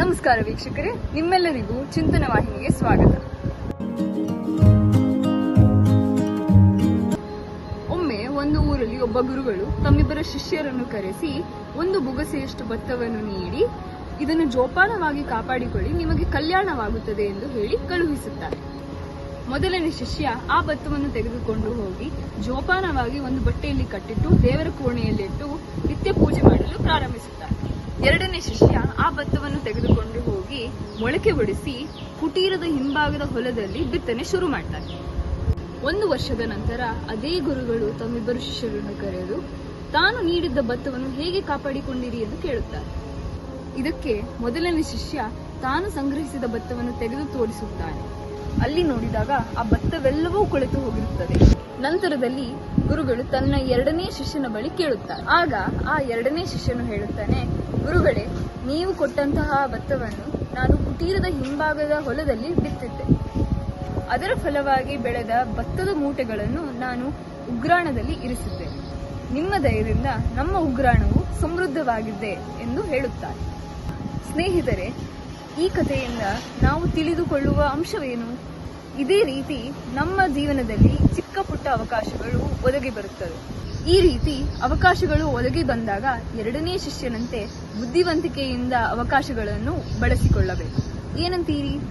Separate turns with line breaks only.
ನಮಸ್ಕಾರ ವೀಕ್ಷಕರೇ, ನಿಮ್ಮೆಲ್ಲರಿಗೂ ಚಿಂತನ ವಾಹಿನಿಗೆ ಸ್ವಾಗತ. ಒಮ್ಮೆ ಒಂದು ಊರಲ್ಲಿ ಒಬ್ಬ ಗುರುಗಳು ತಮ್ಮಿಬ್ಬರ ಶಿಷ್ಯರನ್ನು ಕರೆಸಿ, ಒಂದು ಬುಗಸೆಯಷ್ಟು ಭತ್ತವನ್ನು ನೀಡಿ, ಇದನ್ನು ಜೋಪಾನವಾಗಿ ಕಾಪಾಡಿಕೊಳ್ಳಿ, ನಿಮಗೆ ಕಲ್ಯಾಣವಾಗುತ್ತದೆ ಎಂದು ಹೇಳಿ ಕಳುಹಿಸುತ್ತಾರೆ. ಮೊದಲನೇ ಶಿಷ್ಯ ಆ ಭತ್ತವನ್ನು ತೆಗೆದುಕೊಂಡು ಹೋಗಿ ಜೋಪಾನವಾಗಿ ಒಂದು ಬಟ್ಟೆಯಲ್ಲಿ ಕಟ್ಟಿಟ್ಟು ದೇವರ ಕೋಣೆಯಲ್ಲಿಟ್ಟು ನಿತ್ಯ ಪೂಜೆ ಮಾಡಲು ಪ್ರಾರಂಭಿಸುತ್ತಾನೆ ಎರಡನೇ ಶಿಷ್ಯ ಆ ಭತ್ತವನ್ನು ತೆಗೆದುಕೊಂಡು ಹೋಗಿ ಮೊಳಕೆ ಒಡಿಸಿ ಕುಟೀರದ ಹಿಂಭಾಗದ ಹೊಲದಲ್ಲಿ ಬಿತ್ತನೆ ಶುರು ಮಾಡ್ತಾರೆ. ಒಂದು ವರ್ಷದ ನಂತರ ಅದೇ ಗುರುಗಳು ತಮ್ಮಿಬ್ಬರು ಶಿಷ್ಯರನ್ನು ಕರೆದು, ತಾನು ನೀಡಿದ್ದ ಭತ್ತವನ್ನು ಹೇಗೆ ಕಾಪಾಡಿಕೊಂಡಿರಿ ಎಂದು ಕೇಳುತ್ತಾರೆ. ಇದಕ್ಕೆ ಮೊದಲನೇ ಶಿಷ್ಯ ತಾನು ಸಂಗ್ರಹಿಸಿದ ಭತ್ತವನ್ನು ತೆಗೆದು ತೋರಿಸುತ್ತಾನೆ. ಅಲ್ಲಿ ನೋಡಿದಾಗ ಆ ಭತ್ತವೆಲ್ಲವೂ ಕೊಳೆತು ಹೋಗಿರುತ್ತದೆ. ನಂತರದಲ್ಲಿ ಗುರುಗಳು ತನ್ನ ಎರಡನೇ ಶಿಷ್ಯನ ಬಳಿ ಕೇಳುತ್ತಾರೆ. ಆಗ ಆ ಎರಡನೇ ಶಿಷ್ಯನು ಹೇಳುತ್ತಾನೆ ಗುರುಗಳೇ ನೀವು ಕೊಟ್ಟಂತಹ ಭತ್ತವನ್ನು ನಾನು ಕುಟೀರದ ಹಿಂಭಾಗದ ಹೊಲದಲ್ಲಿ ಬಿತ್ತಿದ್ದೆ. ಅದರ ಫಲವಾಗಿ ಬೆಳೆದ ಭತ್ತದ ಮೂಟೆಗಳನ್ನು ನಾನು ಉಗ್ರಾಣದಲ್ಲಿ ಇರಿಸಿದ್ದೆ. ನಿಮ್ಮ ದಯದಿಂದ ನಮ್ಮ ಉಗ್ರಾಣವು ಸಮೃದ್ಧವಾಗಿದೆ ಎಂದು ಹೇಳುತ್ತಾರೆ. ಸ್ನೇಹಿತರೆ, ಈ ಕಥೆಯಿಂದ ನಾವು ತಿಳಿದುಕೊಳ್ಳುವ ಅಂಶವೇನು? ಇದೇ ರೀತಿ ನಮ್ಮ ಜೀವನದಲ್ಲಿ ಚಿಕ್ಕ ಪುಟ್ಟ ಅವಕಾಶಗಳು ಒದಗಿ ಬರುತ್ತವೆ. ಈ ರೀತಿ ಅವಕಾಶಗಳು ಒದಗಿ ಬಂದಾಗ ಎರಡನೇ ಶಿಷ್ಯನಂತೆ ಬುದ್ಧಿವಂತಿಕೆಯಿಂದ ಅವಕಾಶಗಳನ್ನು ಬಳಸಿಕೊಳ್ಳಬೇಕು. ಏನಂತೀರಿ?